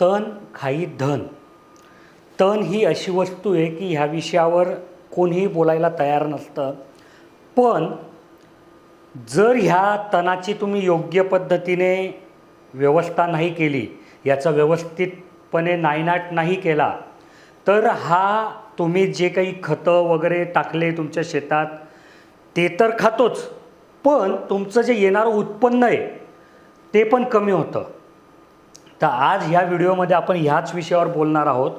तण खाई धन. तण ही अशी वस्तू आहे की ह्या विषयावर कोणीही बोलायला तयार नसतं. पण जर ह्या तणाची तुम्ही योग्य पद्धतीने व्यवस्था नाही केली याचा व्यवस्थितपणे नायनाट नाही केला तर हा तुम्ही जे काही खतं वगैरे टाकले तुमच्या शेतात ते तर खातोच पण तुमचं जे येणारं उत्पन्न आहे ते पण कमी होतं. तर आज ह्या व्हिडिओमध्ये आपण ह्याच विषयावर बोलणार आहोत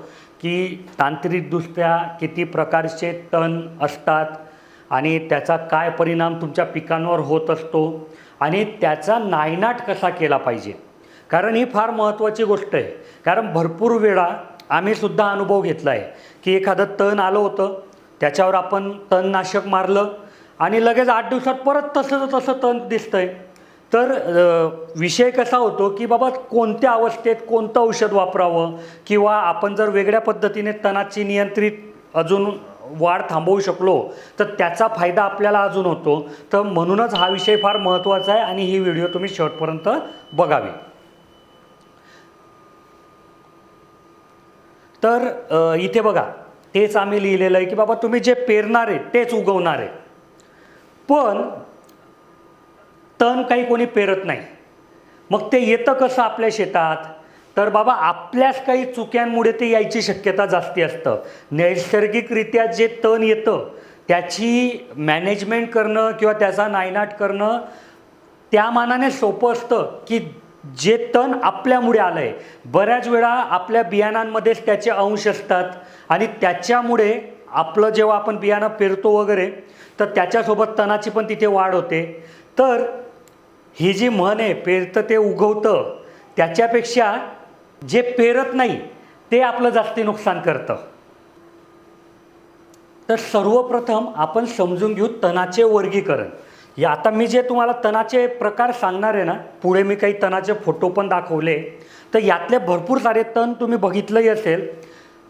की तांत्रिकदृष्ट्या किती प्रकारचे तण असतात आणि त्याचा काय परिणाम तुमच्या पिकांवर होत असतो आणि त्याचा नायनाट कसा केला पाहिजे. कारण ही फार महत्त्वाची गोष्ट आहे. कारण भरपूर वेळा आम्हीसुद्धा अनुभव घेतला आहे की एखादं तण आलं होतं त्याच्यावर आपण तणनाशक मारलं आणि लगेच आठ दिवसात परत तसंच तसं तण दिसतंय. तर विषय कसा होतो की बाबा कोणत्या अवस्थेत कोणतं औषध वापरावं? किंवा आपण जर वेगळ्या पद्धतीने तणाची नियंत्रित अजून वाढ थांबवू शकलो तर त्याचा फायदा आपल्याला अजून होतो. तर म्हणूनच हा विषय फार महत्त्वाचा आहे आणि ही व्हिडिओ तुम्ही शेवटपर्यंत बघावी. तर इथे बघा तेच आम्ही लिहिलेलं आहे की बाबा तुम्ही जे पेरणार आहे तेच उगवणार. आहे पण तण काही कोणी पेरत नाही. मग ते येतं कसं आपल्या शेतात? तर बाबा आपल्याच काही चुक्यांमुळे ते यायची शक्यता जास्ती असतं. नैसर्गिकरित्या जे तण येतं त्याची मॅनेजमेंट करणं किंवा त्याचा नायनाट करणं त्या मानाने सोपं असतं की जे तण आपल्यामुळे आलं आहे बऱ्याच वेळा आपल्या बियाणांमध्येच त्याचे अंश असतात आणि त्याच्यामुळे आपलं जेव्हा आपण बियाणं पेरतो वगैरे तर त्याच्यासोबत तणाची पण तिथे वाढ होते. तर ही जी म्हण आहे पेरतं ते उगवतं. त्याच्यापेक्षा जे पेरत नाही ते आपलं जास्ती नुकसान करतं. तर सर्वप्रथम आपण समजून घेऊ तणाचे वर्गीकरण. या आता मी जे तुम्हाला तणाचे प्रकार सांगणार आहे ना पुढे मी काही तणाचे फोटो पण दाखवले. तर यातले भरपूर सारे तण तुम्ही बघितलंही असेल.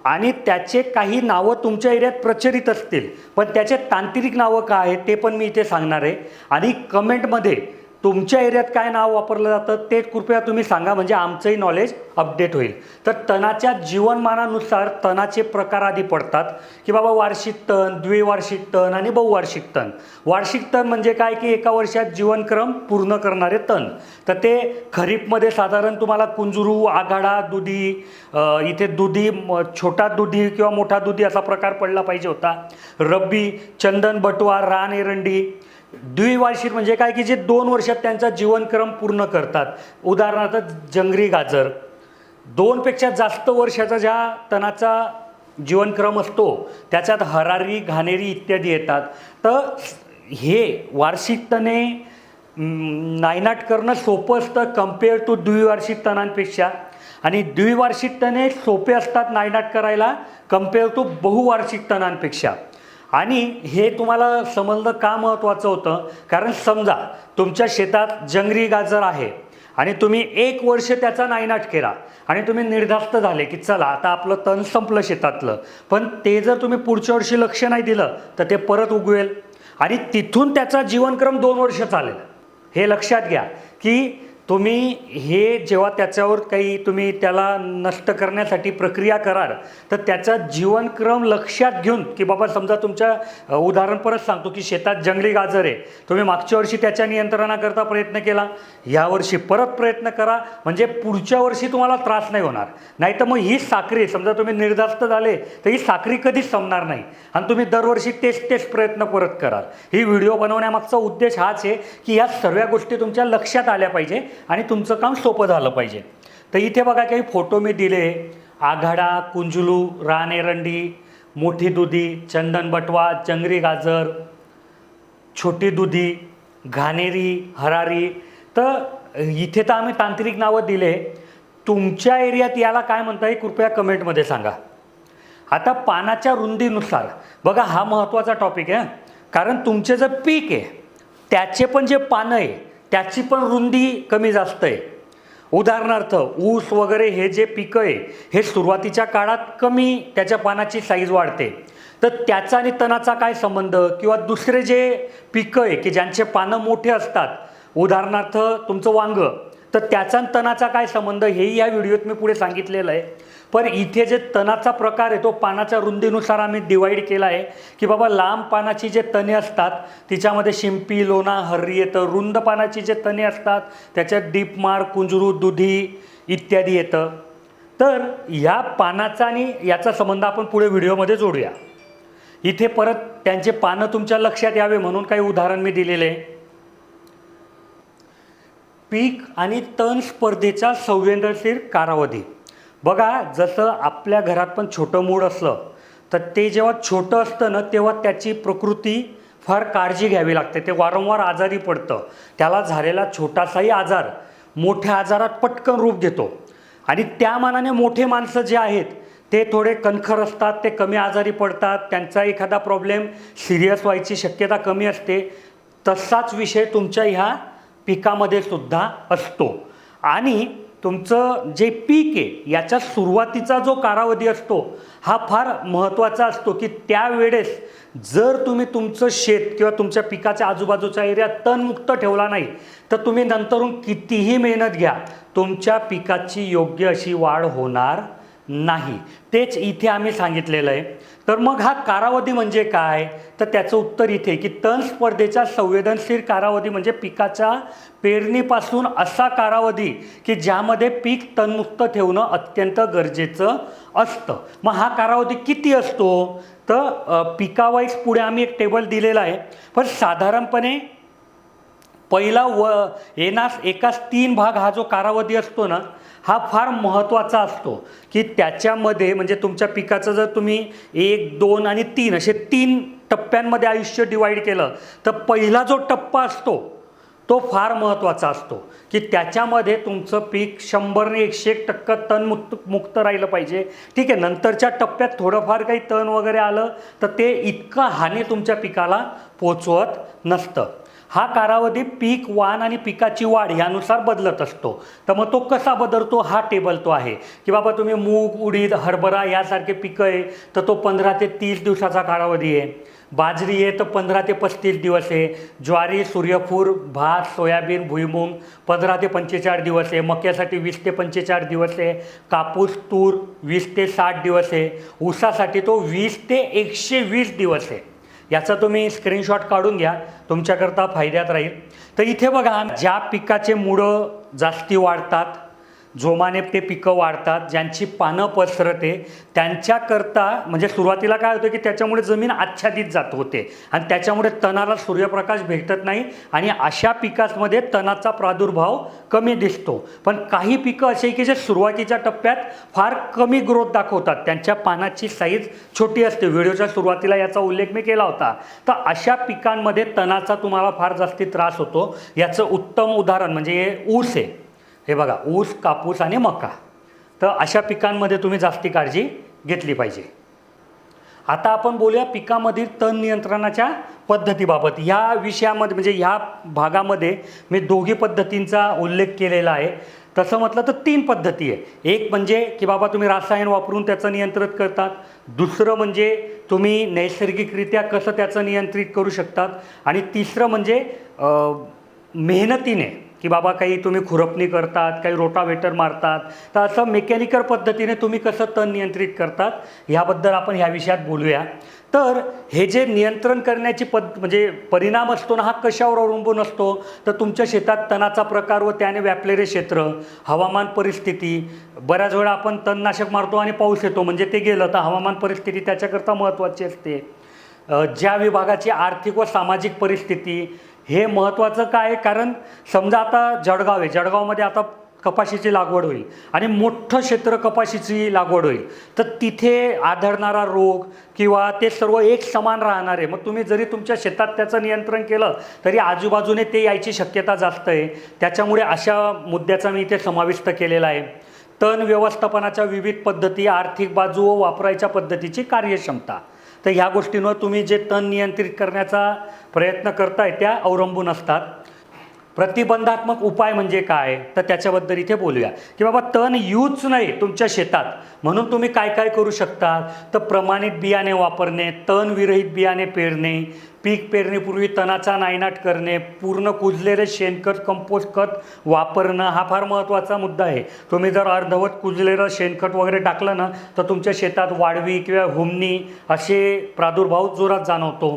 आणि त्याचे काही नावं तुमच्या एरियात प्रचलित असतील. पण त्याचे तांत्रिक नावं काय आहेत ते पण मी इथे सांगणार आहे. आणि कमेंटमध्ये तुमच्या एरियात काय नाव वापरलं जातं ते कृपया तुम्ही सांगा म्हणजे आमचंही नॉलेज अपडेट होईल. तर तणाच्या जीवनमानानुसार तणाचे प्रकार आधी पडतात की बाबा वार्षिक तण द्विवार्षिक तण आणि बहुवार्षिक तण. वार्षिक तण म्हणजे काय की एका वर्षात जीवनक्रम पूर्ण करणारे तण. तर ते खरीपमध्ये साधारण तुम्हाला कुंजरू आघाडा दुधी इथे दुधी छोटा दुधी किंवा मोठा दुधी असा प्रकार पडला पाहिजे होता. रब्बी चंदन बटवा रान एरंडी द्विवार्षिक म्हणजे काय की जे दोन वर्षात त्यांचा जीवनक्रम पूर्ण करतात. उदाहरणार्थ जंगरी गाजर. दोनपेक्षा जास्त वर्षाचा ज्या तणाचा जीवनक्रम असतो त्याच्यात हरारी घाणेरी इत्यादी येतात. तर हे वार्षिक तणे नायनाट करणं सोपं असतं कंपेअर टू द्विवार्षिक तणांपेक्षा. आणि द्विवार्षिक तणे सोपे असतात नायनाट करायला कंपेअर टू बहुवार्षिक तणांपेक्षा. आणि हे तुम्हाला समजणं का महत्त्वाचं होतं? कारण समजा तुमच्या शेतात जंगरी गाजर आहे आणि तुम्ही एक वर्ष त्याचा नायनाट केला आणि तुम्ही निर्धास्त झाले की चला आता आपलं तण संपलं शेतातलं. पण ते जर तुम्ही पुढच्या वर्षी लक्ष नाही दिलं तर ते परत उगवेल. आणि तिथून त्याचा जीवनक्रम दोन वर्ष चालेल. हे लक्षात घ्या की तुम्ही हे जेव्हा त्याच्यावर काही तुम्ही त्याला नष्ट करण्यासाठी प्रक्रिया कराल तर त्याचा जीवनक्रम लक्षात घेऊन की बाबा समजा तुमच्या उदाहरण परत सांगतो की शेतात जंगली गाजर आहे तुम्ही मागच्या वर्षी त्याच्या नियंत्रणाकरता प्रयत्न केला यावर्षी परत प्रयत्न करा म्हणजे पुढच्या वर्षी तुम्हाला त्रास नाही होणार. नाही तर मग ही साखरी समजा तुम्ही निर्धास्त झाले तर ही साखरी कधीच संपणार नाही. आणि तुम्ही दरवर्षी तेच तेच प्रयत्न परत कराल. ही व्हिडिओ बनवण्यामागचा उद्देश हाच आहे की या सर्व गोष्टी तुमच्या लक्षात आल्या पाहिजे आणि तुमचं काम सोपं झालं पाहिजे. तर इथे बघा काही फोटो मी दिले. आघाडा कुंजलू रान एरंडी मोठी दुधी चंदन बटवा चंगरी गाजर छोटी दुधी घाणेरी हरारी. तर इथे तर आम्ही तांत्रिक नावं दिले. तुमच्या एरियात याला काय म्हणता येईल कृपया कमेंटमध्ये सांगा. आता पानाच्या रुंदीनुसार बघा हा महत्त्वाचा टॉपिक आहे कारण तुमचे जे पीक आहे त्याचे पण जे पानं आहे त्याची पण रुंदी कमी जास्त आहे उदाहरणार्थ ऊस वगैरे हे जे पिकं आहे हे सुरुवातीच्या काळात कमी त्याच्या पानाची साईज वाढते. तर त्याचा आणि तणाचा काय संबंध? किंवा दुसरे जे पिकं आहे की ज्यांचे पानं मोठे असतात उदाहरणार्थ तुमचं वांग तर त्याचा आणि तणाचा काय संबंध? हेही या व्हिडिओत मी पुढे सांगितलेलं आहे. पण इथे जे तणाचा प्रकार आहे तो पानाच्या रुंदीनुसार आम्ही डिवाईड केला आहे की बाबा लांब पानाची जे तणे असतात तिच्यामध्ये शिंपी लोणा हर्री येतं. रुंद पानाची जे तणे असतात त्याच्यात डीपमार कुंजरू दुधी इत्यादी येतं. तर ह्या पानाचा आणि याचा संबंध आपण पुढे व्हिडिओमध्ये जोडूया. इथे परत त्यांचे पानं तुमच्या लक्षात यावे म्हणून काही उदाहरण मी दिलेले. आहे पीक आणि तण स्पर्धेचा संवेदनशील कालावधी. बघा जसं आपल्या घरात पण छोटं मूळ असलं तर ते जेव्हा छोटं असतं ना तेव्हा त्याची प्रकृती फार काळजी घ्यावी लागते. ते वारंवार आजारी पडतं. त्याला झालेला छोटासाही आजार मोठ्या आजारात पटकन रूप घेतो. आणि त्या मानाने मोठे माणसं जे आहेत ते थोडे कणखर असतात ते कमी आजारी पडतात त्यांचा एखादा प्रॉब्लेम सिरियस व्हायची शक्यता कमी असते. तसाच विषय तुमच्या ह्या पिकामध्ये सुद्धा असतो. आणि तुमचं जे पीक आहे याच्या सुरुवातीचा जो कालावधी असतो हा फार महत्त्वाचा असतो की त्यावेळेस जर तुम्ही तुमचं शेत किंवा तुमच्या पिकाच्या आजूबाजूचा एरिया तणमुक्त ठेवला नाही तर तुम्ही नंतरून कितीही मेहनत घ्या तुमच्या पिकाची योग्य अशी वाढ होणार नाही. तेच इथे आम्ही सांगितलेलं आहे. तर मग हा कालावधी म्हणजे काय? तर त्याचं उत्तर इथे की तण स्पर्धेचा संवेदनशील कालावधी म्हणजे पिकाच्या पेरणीपासून असा कालावधी की ज्यामध्ये पीक तणमुक्त ठेवणं अत्यंत गरजेचं असतं. मग हा कालावधी किती असतो? तर पिकावाईज पुढे आम्ही एक टेबल दिलेला आहे. पण साधारणपणे पहिला व येणास एकाच तीन भाग हा जो कालावधी असतो ना हा फार महत्त्वाचा असतो की त्याच्यामध्ये म्हणजे तुमच्या पिकाचं जर तुम्ही एक दोन आणि तीन असे तीन टप्प्यांमध्ये आयुष्य डिवाईड केलं तर पहिला जो टप्पा असतो तो फार महत्त्वाचा असतो. की त्याच्यामध्ये तुमचं पीक शंभरने एकशे एक टक्का तण मुक्त मुक्त राहिलं पाहिजे. ठीक आहे नंतरच्या टप्प्यात थोडंफार काही तण वगैरे आलं तर ते इतकं हानी तुमच्या पिकाला पोचवत नसतं. हा कालावधी पीक वाण आणि पिकाची वाढ यानुसार बदलत असतो. तर मग तो कसा बदलतो? हा टेबल तो आहे. की बाबा तुम्ही मूग उडीद हरभरा यासारखे पिकं आहे तर तो पंधरा ते तीस दिवसाचा कालावधी आहे. बाजरी आहे तर पंधरा ते पस्तीस दिवस आहे. ज्वारी सूर्यफूर भात सोयाबीन भुईमुंग पंधरा ते पंचेचाळीस दिवस आहे. मक्यासाठी वीस ते पंचेचाळीस दिवस आहे. कापूस तूर वीस ते साठ दिवस आहे. ऊसासाठी तो वीस ते एकशे वीस दिवस आहे. याचा तुम्ही स्क्रीनशॉट काढून घ्या. तुमच्याकरता फायद्यात राहील. तर इथे बघा ज्या पिकाचे मुळं जास्ती वाढतात जोमाने ते पिकं वाढतात ज्यांची पानं पसरते त्यांच्याकरता म्हणजे सुरुवातीला काय होतं की त्याच्यामुळे जमीन आच्छादित जात होते. आणि त्याच्यामुळे तणाला सूर्यप्रकाश भेटत नाही आणि अशा पिकासमध्ये तणाचा प्रादुर्भाव कमी दिसतो. पण काही पिकं असे की जे सुरुवातीच्या टप्प्यात फार कमी ग्रोथ दाखवतात. त्यांच्या पानाची साईज छोटी असते. व्हिडिओच्या सुरुवातीला याचा उल्लेख मी केला होता. तर अशा पिकांमध्ये तणाचा तुम्हाला फार जास्ती त्रास होतो. याचं उत्तम उदाहरण म्हणजे हे ऊस आहे. हे बघा ऊस कापूस आणि मका. तर अशा पिकांमध्ये तुम्ही जास्ती काळजी घेतली पाहिजे. आता आपण बोलूया पिकामधील तण नियंत्रणाच्या पद्धतीबाबत. ह्या विषयामध्ये म्हणजे ह्या भागामध्ये मी दोघी पद्धतींचा उल्लेख केलेला आहे. तसं म्हटलं तर तीन पद्धती आहे. एक म्हणजे की बाबा तुम्ही रासायन वापरून त्याचं नियंत्रित करतात. दुसरं म्हणजे तुम्ही नैसर्गिकरित्या कसं त्याचं नियंत्रित करू शकतात. आणि तिसरं म्हणजे मेहनतीने की बाबा काही तुम्ही खुरपणी करतात काही रोटावेटर मारतात तर असं मेकॅनिकल पद्धतीने तुम्ही कसं तण नियंत्रित करतात ह्याबद्दल आपण ह्या विषयात बोलूया. तर हे जे नियंत्रण करण्याची पद म्हणजे परिणाम असतो ना हा कशावर अवलंबून असतो? तर तुमच्या शेतात तणाचा प्रकार व त्याने व्यापलेले क्षेत्र हवामान परिस्थिती बऱ्याच वेळा आपण तणनाशक मारतो आणि पाऊस येतो म्हणजे ते गेलं तर हवामान परिस्थिती त्याच्याकरता महत्त्वाची असते. ज्या विभागाची आर्थिक व सामाजिक परिस्थिती हे महत्त्वाचं काय? आहे? कारण समजा आता जळगाव आहे. जळगावमध्ये आता कपाशीची लागवड होईल आणि मोठं क्षेत्र कपाशीची लागवड होईल. तर तिथे आढळणारा रोग किंवा ते सर्व एक समान राहणार आहे. मग तुम्ही जरी तुमच्या शेतात त्याचं नियंत्रण केलं तरी आजूबाजूने ते यायची शक्यता जास्त आहे. त्याच्यामुळे अशा मुद्द्याचा मी इथे समाविष्ट केलेला आहे. तण व्यवस्थापनाच्या विविध पद्धती आर्थिक बाजू व वापरायच्या पद्धतीची कार्यक्षमता. तर ह्या गोष्टींवर तुम्ही जे तण नियंत्रित करण्याचा प्रयत्न करताय त्या अवलंबून असतात. प्रतिबंधात्मक उपाय म्हणजे काय? तर त्याच्याबद्दल इथे बोलूया. की बाबा तण यूज नाही तुमच्या शेतात. म्हणून तुम्ही काय काय करू शकता? तर प्रमाणित बियाणे वापरणे तण विरहित बियाणे पेरणे पीक पेरणीपूर्वी तणाचा नायनाट करणे पूर्ण कुजलेले शेणखत कंपोस्ट खत वापरणं हा फार महत्त्वाचा मुद्दा आहे. तुम्ही जर अर्धवत कुजलेलं शेणखत वगैरे टाकलं ना तर तुमच्या शेतात वाढवी किंवा हुमणी असे प्रादुर्भाव जोरात जाणवतो.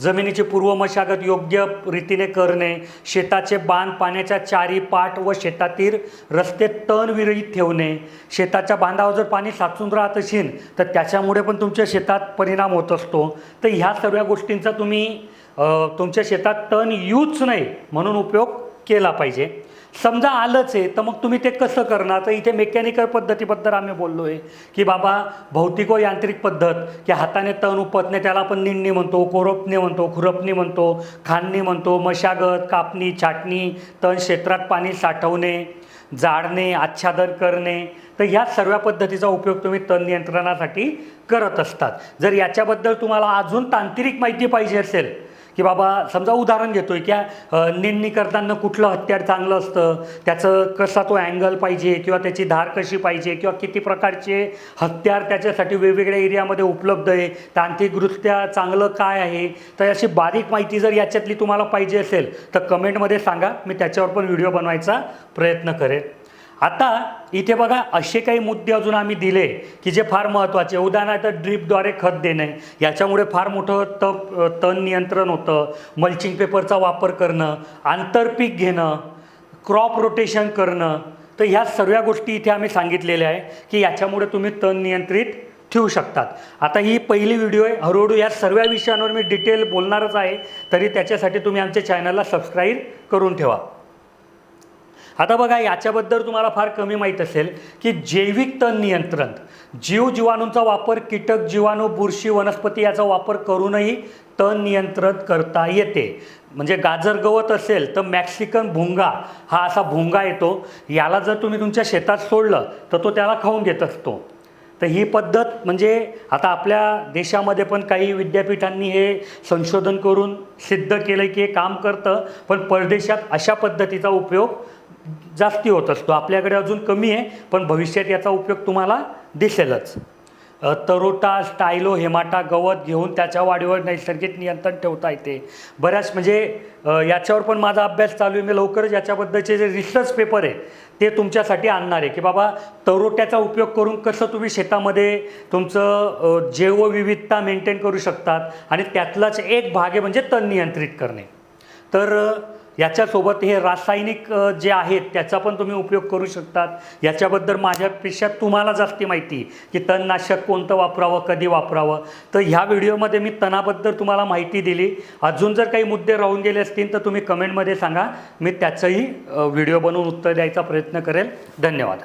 जमिनीची पूर्व मशागत योग्य रीतीने करणे शेताचे बांध पाण्याच्या चारी पाट व शेतातील रस्ते तण विरहित ठेवणे शेताच्या बांधावर जर पाणी साचून राहत असेल तर त्याच्यामुळे पण तुमच्या शेतात परिणाम होत असतो. तर ह्या सर्व गोष्टींचा तुम्ही तुमच्या शेतात तण यूज नाही म्हणून उपयोग केला पाहिजे. समजा आलंच आहे तर मग तुम्ही ते कसं करणार? तर इथे मेकॅनिकल पद्धतीबद्दल आम्ही बोललो आहे की बाबा भौतिक व यांत्रिक पद्धत की हाताने तण उपतणे त्याला आपण निंडणी म्हणतो कोरपणे म्हणतो खुरपणी म्हणतो खांडणी म्हणतो मशागत कापणी छाटणी तण क्षेत्रात पाणी साठवणे जाळणे आच्छादन करणे तर ह्या सर्व पद्धतीचा उपयोग तुम्ही तण नियंत्रणासाठी करत असतात. जर याच्याबद्दल तुम्हाला अजून तांत्रिक माहिती पाहिजे असेल की बाबा समजा उदाहरण घेतोय की निंदणी करताना कुठलं हत्यार चांगलं असतं? त्याचं कसा तो अँगल पाहिजे? किंवा त्याची धार कशी पाहिजे? किंवा किती प्रकारचे हत्यार त्याच्यासाठी वेगवेगळ्या एरियामध्ये उपलब्ध आहे? तांत्रिकदृष्ट्या चांगलं काय आहे? तर अशी बारीक माहिती जर याच्यातली तुम्हाला पाहिजे असेल तर कमेंटमध्ये सांगा. मी त्याच्यावर पण व्हिडिओ बनवायचा प्रयत्न करेन. आता इथे बघा असे काही मुद्दे अजून आम्ही दिले की जे फार महत्त्वाचे उदाहरणार्थ ड्रीपद्वारे खत देणे. याच्यामुळे फार मोठं तप तण नियंत्रण होतं. मल्चिंग पेपरचा वापर करणं. आंतरपीक घेणं. क्रॉप रोटेशन करणं. तर ह्या सर्व गोष्टी इथे आम्ही सांगितलेल्या आहे की याच्यामुळे तुम्ही तण नियंत्रित ठेवू शकतात. आता ही पहिली व्हिडिओ आहे. हळूहळू या सर्व विषयांवर मी डिटेल बोलणारच आहे. तरी त्याच्यासाठी तुम्ही आमच्या चॅनलला सबस्क्राईब करून ठेवा. आता बघा याच्याबद्दल तुम्हाला फार कमी माहीत असेल की जैविक तण नियंत्रण जीव जीवाणूंचा वापर कीटक जीवाणू बुरशी वनस्पती याचा वापर करूनही तण नियंत्रण करता येते. म्हणजे गाजर गवत असेल तर मॅक्सिकन भुंगा हा असा भुंगा येतो. याला जर तुम्ही तुमच्या शेतात सोडलं तर तो त्याला खाऊन घेत असतो. तर ही पद्धत म्हणजे आता आपल्या देशामध्ये पण काही विद्यापीठांनी हे संशोधन करून सिद्ध केलं की हे काम करतं पण परदेशात अशा पद्धतीचा उपयोग जास्ती होत असतो. आपल्याकडे अजून कमी आहे पण भविष्यात याचा उपयोग तुम्हाला दिसेलच. तरोटा स्टायलो हेमाटा गवत घेऊन त्याच्या वाढीवर नैसर्गिक नियंत्रण ठेवता येते. बऱ्याच म्हणजे याच्यावर पण माझा अभ्यास चालू आहे. मी लवकरच याच्याबद्दलचे जे रिसर्च पेपर आहे ते तुमच्यासाठी आणणार आहे. की बाबा तरोट्याचा उपयोग करून कसं तुम्ही शेतामध्ये तुमचं जैवविविधता मेंटेन करू शकतात आणि त्यातलाच एक भाग आहे म्हणजे तण नियंत्रित करणे. तर याच्यासोबत हे रासायनिक जे आहेत त्याचा पण तुम्ही उपयोग करू शकतात. याच्याबद्दल माझ्यापेक्षा तुम्हाला जास्ती माहिती की तणनाशक कोणतं वापरावं कधी वापरावं. तर ह्या व्हिडिओमध्ये मी तणाबद्दल तुम्हाला माहिती दिली. अजून जर काही मुद्दे राहून गेले असतील तर तुम्ही कमेंटमध्ये सांगा. मी त्याचंही व्हिडिओ बनवून उत्तर द्यायचा प्रयत्न करेल. धन्यवाद.